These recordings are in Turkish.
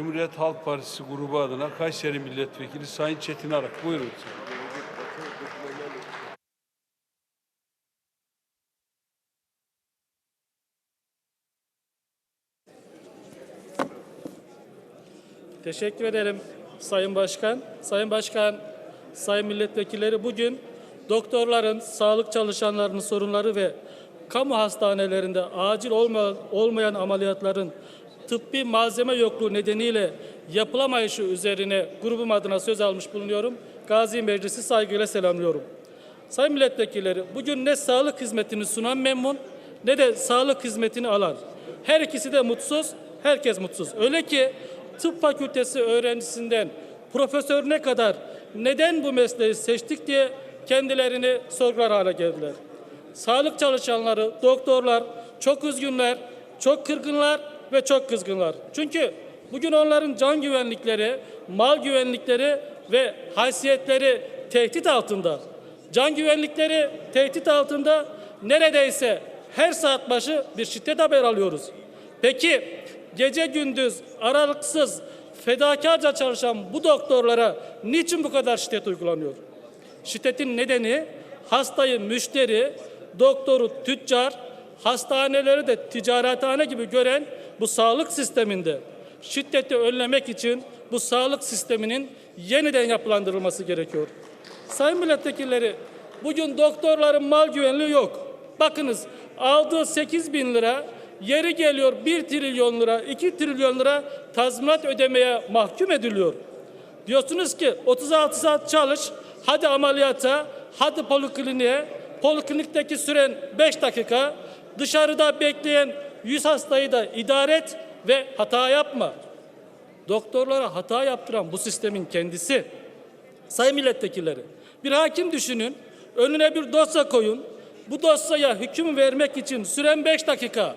Cumhuriyet Halk Partisi grubu adına Kayseri Milletvekili Sayın Çetin Arak. Buyurun. Teşekkür ederim Sayın Başkan. Sayın Başkan, Sayın Milletvekilleri bugün doktorların, sağlık çalışanlarının sorunları ve kamu hastanelerinde acil olma- olmayan ameliyatların tıbbi malzeme yokluğu nedeniyle yapılamayışı üzerine grubum adına söz almış bulunuyorum. Gazi Meclisi saygıyla selamlıyorum. Sayın milletvekilleri, bugün ne sağlık hizmetini sunan memnun ne de sağlık hizmetini alan. Her ikisi de mutsuz, herkes mutsuz. Öyle ki tıp fakültesi öğrencisinden profesörüne kadar neden bu mesleği seçtik diye kendilerini sorgular hale geldiler. Sağlık çalışanları, doktorlar çok üzgünler, çok kırgınlar ve çok kızgınlar. Çünkü bugün onların can güvenlikleri, mal güvenlikleri ve haysiyetleri tehdit altında. Can güvenlikleri tehdit altında neredeyse her saat başı bir şiddet haber alıyoruz. Peki gece gündüz aralıksız fedakarca çalışan bu doktorlara niçin bu kadar şiddet uygulanıyor? Şiddetin nedeni hastayı müşteri, doktoru tüccar, hastaneleri de ticarethane gibi gören bu sağlık sisteminde şiddeti önlemek için bu sağlık sisteminin yeniden yapılandırılması gerekiyor. Sayın milletvekilleri, bugün doktorların mal güvenliği yok. Bakınız aldığı 8 bin lira yeri geliyor 1 trilyon lira, 2 trilyon lira tazminat ödemeye mahkum ediliyor. Diyorsunuz ki 36 saat çalış, hadi ameliyata, hadi polikliniğe, poliklinikteki süren 5 dakika, dışarıda bekleyen 100 hastayı da idare et ve hata yapma. Doktorlara hata yaptıran bu sistemin kendisi. Sayın milletvekilleri, bir hakim düşünün, önüne bir dosya koyun. Bu dosyaya hüküm vermek için süren 5 dakika.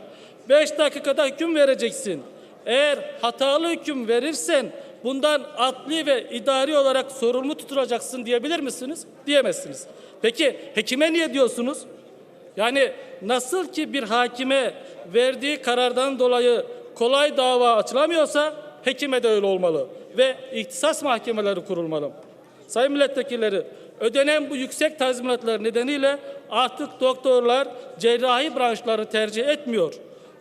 5 dakikada hüküm vereceksin. Eğer hatalı hüküm verirsen bundan adli ve idari olarak sorumlu tutulacaksın diyebilir misiniz? Diyemezsiniz. Peki hekime niye diyorsunuz? Yani nasıl ki bir hakime verdiği karardan dolayı kolay dava açılamıyorsa hekime de öyle olmalı ve ihtisas mahkemeleri kurulmalı. Sayın milletvekilleri, ödenen bu yüksek tazminatlar nedeniyle artık doktorlar cerrahi branşları tercih etmiyor.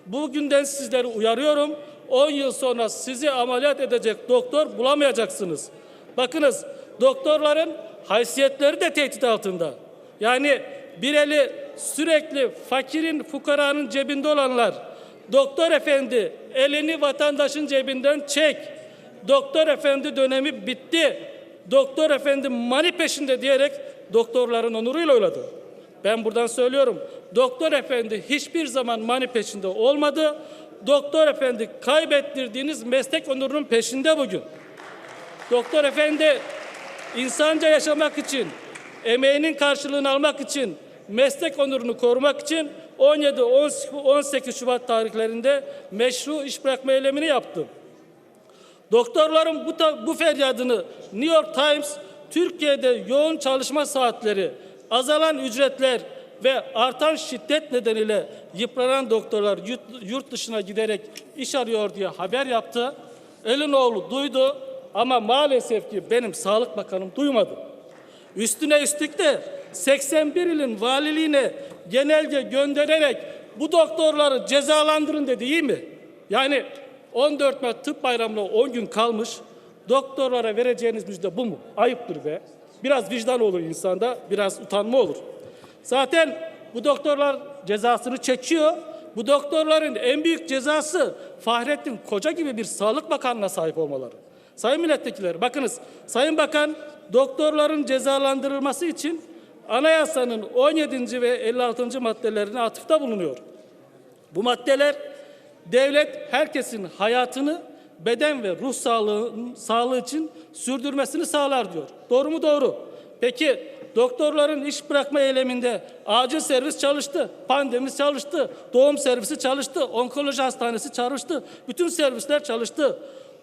Bugünden sizleri uyarıyorum. 10 yıl sonra sizi ameliyat edecek doktor bulamayacaksınız. Bakınız doktorların haysiyetleri de tehdit altında. Yani bir eli sürekli fakirin, fukaranın cebinde olanlar, doktor efendi elini vatandaşın cebinden çek, doktor efendi dönemi bitti, doktor efendi mani peşinde diyerek doktorların onuruyla oyladı. Ben buradan söylüyorum, doktor efendi hiçbir zaman mani peşinde olmadı, doktor efendi kaybettirdiğiniz meslek onurunun peşinde bugün. Doktor efendi insanca yaşamak için, emeğinin karşılığını almak için, meslek onurunu korumak için 17-18 Şubat tarihlerinde meşru iş bırakma eylemini yaptı. Doktorların bu, bu feryadını New York Times, Türkiye'de yoğun çalışma saatleri, azalan ücretler ve artan şiddet nedeniyle yıpranan doktorlar yurt dışına giderek iş arıyor diye haber yaptı. Elinoğlu duydu ama maalesef ki benim Sağlık Bakanım duymadı. Üstüne üstlük de 81 ilin valiliğine genelge göndererek bu doktorları cezalandırın dedi iyi mi? Yani 14 Mart Tıp Bayramı'na 10 gün kalmış. Doktorlara vereceğiniz müjde bu mu? Ayıptır be. Biraz vicdan olur insanda, biraz utanma olur. Zaten bu doktorlar cezasını çekiyor. Bu doktorların en büyük cezası Fahrettin Koca gibi bir Sağlık Bakanı'na sahip olmaları. Sayın milletvekilleri bakınız Sayın Bakan doktorların cezalandırılması için anayasanın 17. ve 56. maddelerine atıfta bulunuyor. Bu maddeler devlet herkesin hayatını beden ve ruh sağlığı, sağlığı için sürdürmesini sağlar diyor. Doğru mu? Doğru. Peki doktorların iş bırakma eyleminde acil servis çalıştı, pandemi çalıştı, doğum servisi çalıştı, onkoloji hastanesi çalıştı, bütün servisler çalıştı.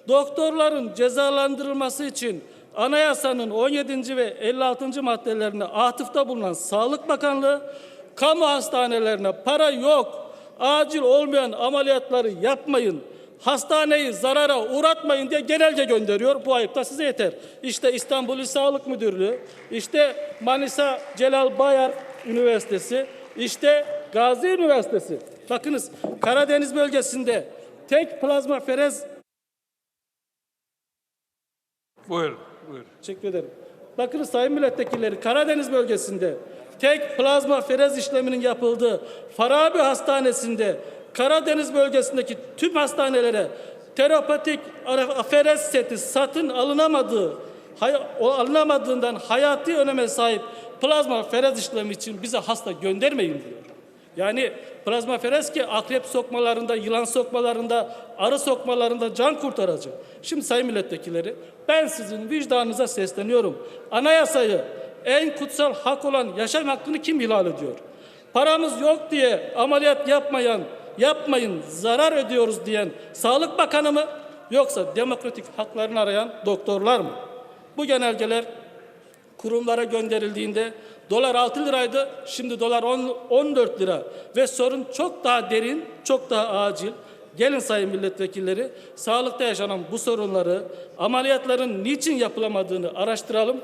Doktorların cezalandırılması için anayasanın 17. ve 56. maddelerine atıfta bulunan Sağlık Bakanlığı kamu hastanelerine para yok, acil olmayan ameliyatları yapmayın, Hastaneyi zarara uğratmayın diye genelge gönderiyor. Bu ayıp da size yeter. İşte İstanbul İl Sağlık Müdürlüğü, işte Manisa Celal Bayar Üniversitesi, işte Gazi Üniversitesi. Bakınız Karadeniz bölgesinde tek plazma ferez Buyurun, buyurun. Teşekkür ederim. Bakınız sayın milletvekilleri Karadeniz bölgesinde tek plazma ferez işleminin yapıldığı Farabi Hastanesi'nde Karadeniz bölgesindeki tüm hastanelere terapatik ferez seti satın alınamadığı hay- alınamadığından hayati öneme sahip plazma ferez işlemi için bize hasta göndermeyin diyor. Yani plazma ferez ki akrep sokmalarında, yılan sokmalarında, arı sokmalarında can kurtaracak. Şimdi sayın milletvekilleri ben sizin vicdanınıza sesleniyorum. Anayasayı en kutsal hak olan yaşam hakkını kim ihlal ediyor? Paramız yok diye ameliyat yapmayan, yapmayın zarar ödüyoruz diyen Sağlık Bakanı mı? Yoksa demokratik haklarını arayan doktorlar mı? Bu genelgeler kurumlara gönderildiğinde dolar 6 liraydı. Şimdi dolar 10, 14 lira ve sorun çok daha derin, çok daha acil. Gelin sayın milletvekilleri, sağlıkta yaşanan bu sorunları, ameliyatların niçin yapılamadığını araştıralım